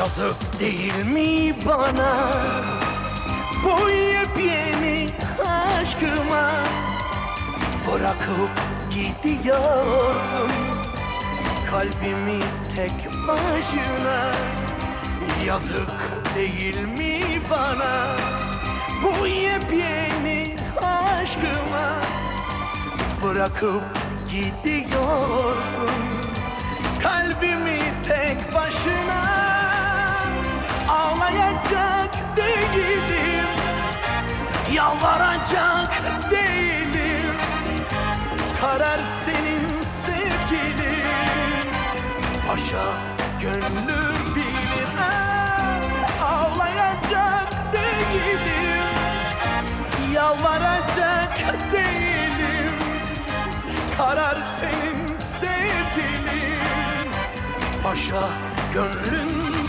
Yazık değil mi bana? Bu yepyeni aşkıma Bırakıp gidiyorsun. Kalbimi tek başına. Yazık değil mi bana? Bu yepyeni Bırakıp gidiyorsun. Kalbimi tek başına Ağlayacak değilim. Yalvaracak değilim. Karar senin sevgilin Paşa gönlüm Karar senin sevgilin. Paşa gönlün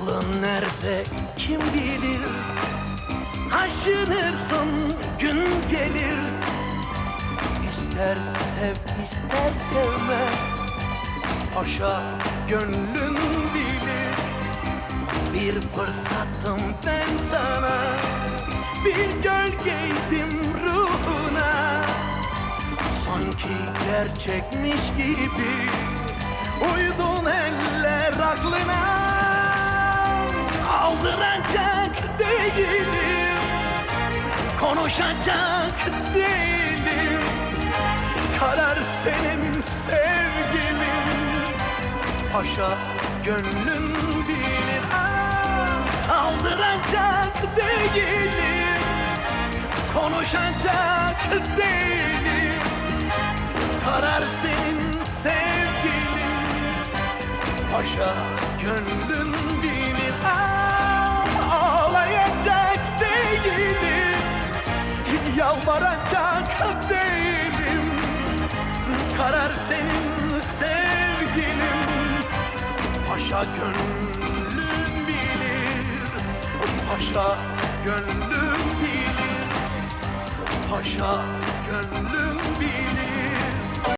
Aklın nerede kim bilir? Aşınırsın gün gelir. İster sev ister sevme Paşa gönlün bilir. Bir fırsattım ben sana. Bir gölgeydim ruhuna. Sanki gerçekmiş gibi. Uydun eller aklına Aldıracak değilim. Konuşacak değilim. Karar senin sevgilin Paşa gönlün bilir. Ah, Aldıracak değilim. Konuşacak değilim. Karar senin sevgilin Paşa gönlün bilir Ah, Ağlayacak değilim. Yalvaracak değilim. Karar senin sevgilin Paşa gönlün bilir. Paşa gönlün bilir. Paşa gönlün bilir